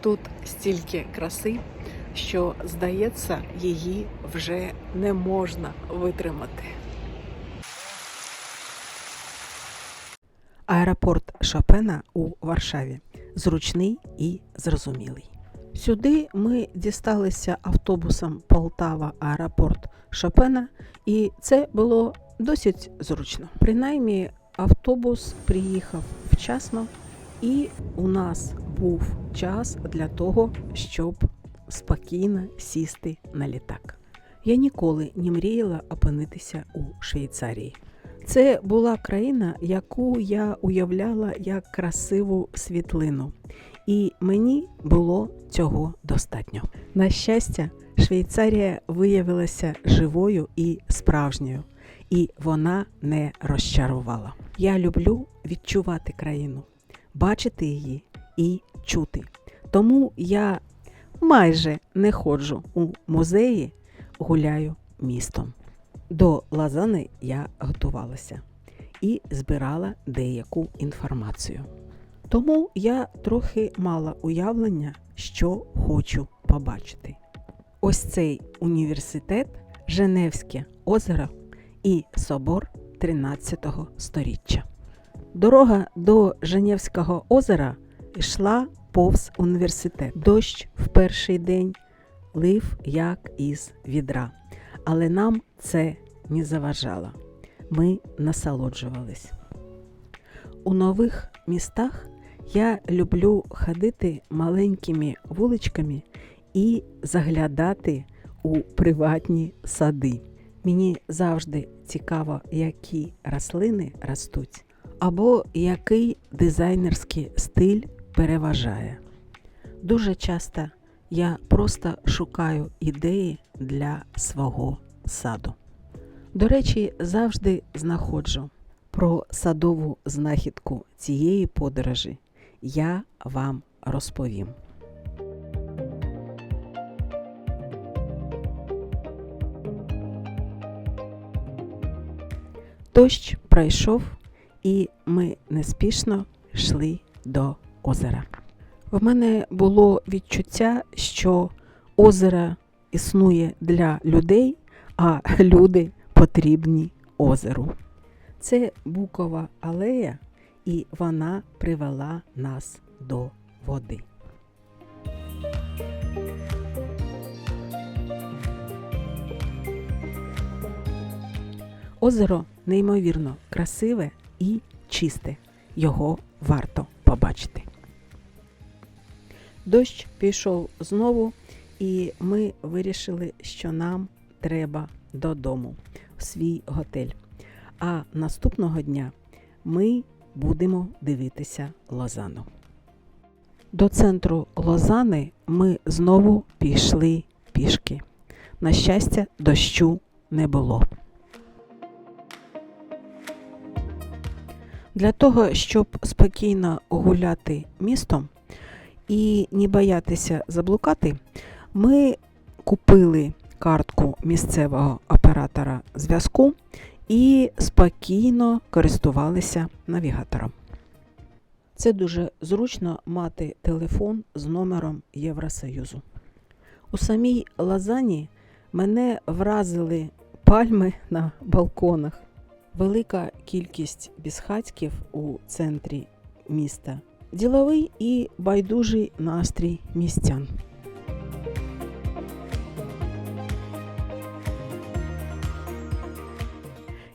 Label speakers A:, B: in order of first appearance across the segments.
A: Тут стільки краси, що здається, її вже не можна витримати. Аеропорт Шопена у Варшаві зручний і зрозумілий. Сюди ми дісталися автобусом Полтава аеропорт Шопена, і це було досить зручно. Принаймні, автобус приїхав вчасно, і у нас був час для того, щоб спокійно сісти на літак. Я ніколи не мріяла опинитися у Швейцарії. Це була країна, яку я уявляла як красиву світлину, і мені було цього достатньо. На щастя, Швейцарія виявилася живою і справжньою, і вона не розчарувала. Я люблю відчувати країну, бачити її і чути. Тому я майже не ходжу у музеї, гуляю містом. До Лазани я готувалася і збирала деяку інформацію. Тому я трохи мала уявлення, що хочу побачити. Ось цей університет, Женевське озеро і собор 13 сторіччя. Дорога до Женевського озера йшла повз університет. Дощ в перший день лив як із відра, але нам це не заважало. Ми насолоджувались. У нових містах я люблю ходити маленькими вуличками і заглядати у приватні сади. Мені завжди цікаво, які рослини ростуть, або який дизайнерський стиль переважає. Дуже часто я просто шукаю ідеї для свого саду. До речі, завжди знаходжу про садову знахідку цієї подорожі. Я вам розповім. Дощ пройшов, і ми неспішно йшли до озера. В мене було відчуття, що озеро існує для людей, а люди потрібні озеру. Це букова алея, і вона привела нас до води. Озеро неймовірно красиве і чисте. Його варто побачити. Дощ пішов знову, і ми вирішили, що нам треба додому, в свій готель. А наступного дня ми будемо дивитися Лозану. До центру Лозани ми знову пішли пішки. На щастя, дощу не було. Для того, щоб спокійно гуляти містом і не боятися заблукати, ми купили картку місцевого оператора зв'язку і спокійно користувалися навігатором. Це дуже зручно мати телефон з номером Євросоюзу. У самій Лазані мене вразили пальми на балконах, велика кількість безхатьків у центрі міста, діловий і байдужий настрій містян.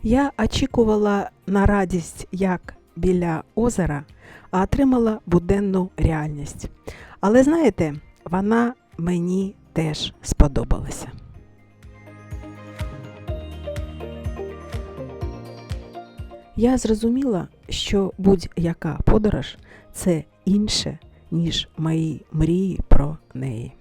A: Я очікувала на радість як біля озера, а отримала буденну реальність. Але знаєте, вона мені теж сподобалася. Я зрозуміла, що будь-яка подорож це інше, ніж мої мрії про неї.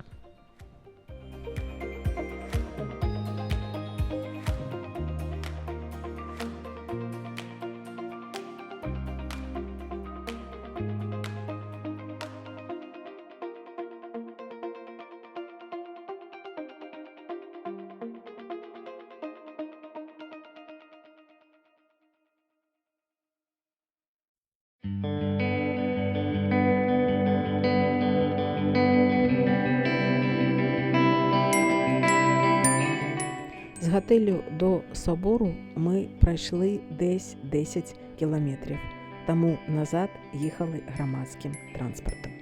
A: Готелю до собору ми пройшли десь 10 кілометрів, тому назад їхали громадським транспортом.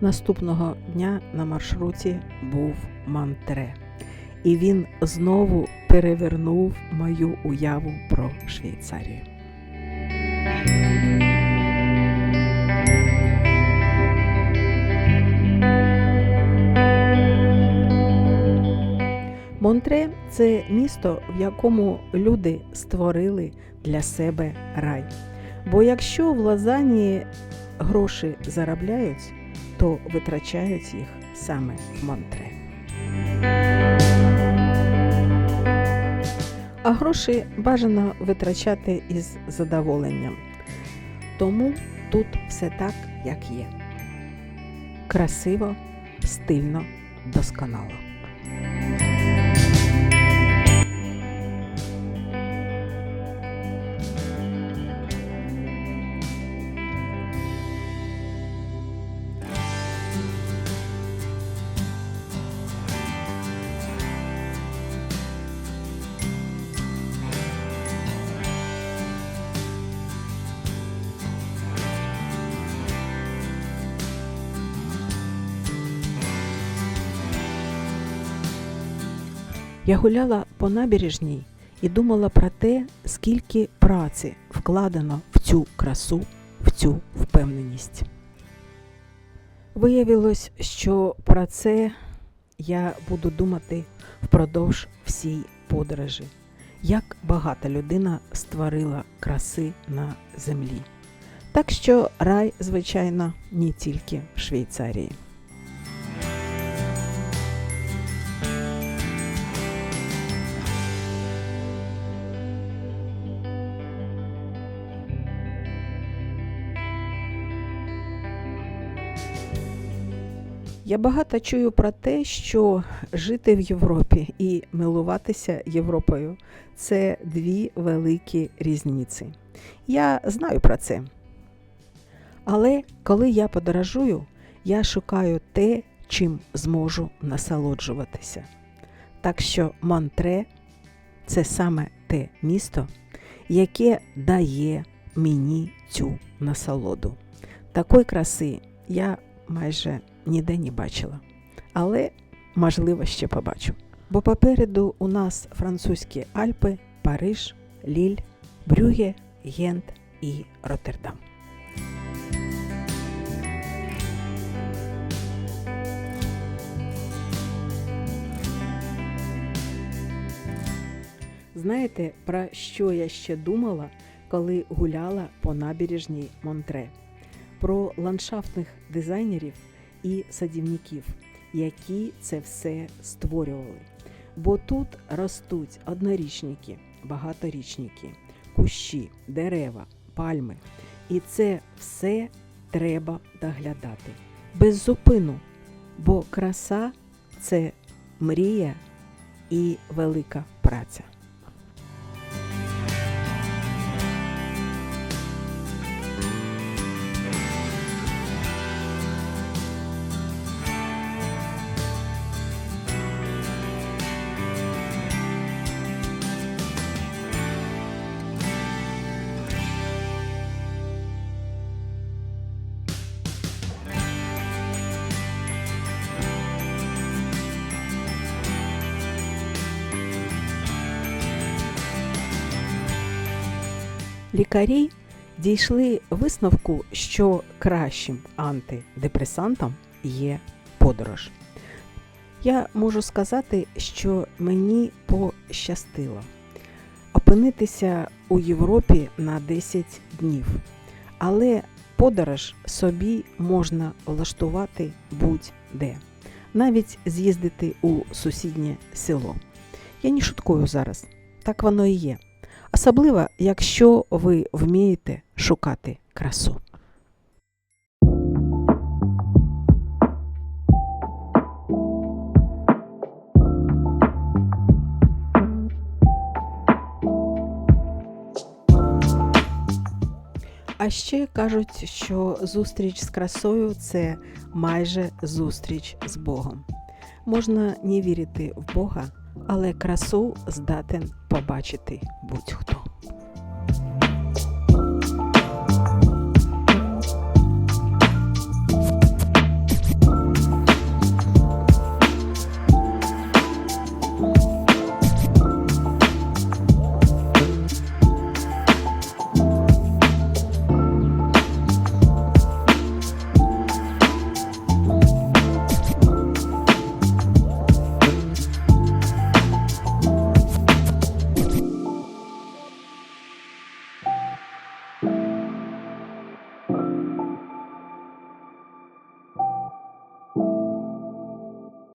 A: Наступного дня на маршруті був Мантре, і він знову перевернув мою уяву про Швейцарію. Монтре це місто, в якому люди створили для себе рай. Бо якщо в Лозанні гроші заробляють, то витрачають їх саме в Монтре. А гроші бажано витрачати із задоволенням. Тому тут все так, як є. Красиво, стильно, досконало. Я гуляла по набережній і думала про те, скільки праці вкладено в цю красу, в цю впевненість. Виявилось, що про це я буду думати впродовж всій подорожі, як багата людина створила краси на землі. Так що рай, звичайно, не тільки в Швейцарії. Я багато чую про те, що жити в Європі і милуватися Європою це дві великі різниці. Я знаю про це. Але коли я подорожую, я шукаю те, чим зможу насолоджуватися. Так що Монтре це саме те місто, яке дає мені цю насолоду. Такої краси я майже ніде не бачила. Але, можливо, ще побачу. Бо попереду у нас французькі Альпи, Париж, Ліль, Брюге, Гент і Роттердам. Знаєте, про що я ще думала, коли гуляла по набережній Монтре? Про ландшафтних дизайнерів і садівників, які це все створювали. Бо тут ростуть однорічники, багаторічники, кущі, дерева, пальми. І це все треба доглядати без зупину, бо краса це мрія і велика праця. Лікарі дійшли висновку, що кращим антидепресантом є подорож. Я можу сказати, що мені пощастило опинитися у Європі на 10 днів, але подорож собі можна влаштувати будь-де, навіть з'їздити у сусіднє село. Я не шуткую зараз, так воно і є особливо, якщо ви вмієте шукати красу. А ще кажуть, що зустріч з красою це майже зустріч з Богом. Можна не вірити в Бога, але красу здатен побачити будь-хто.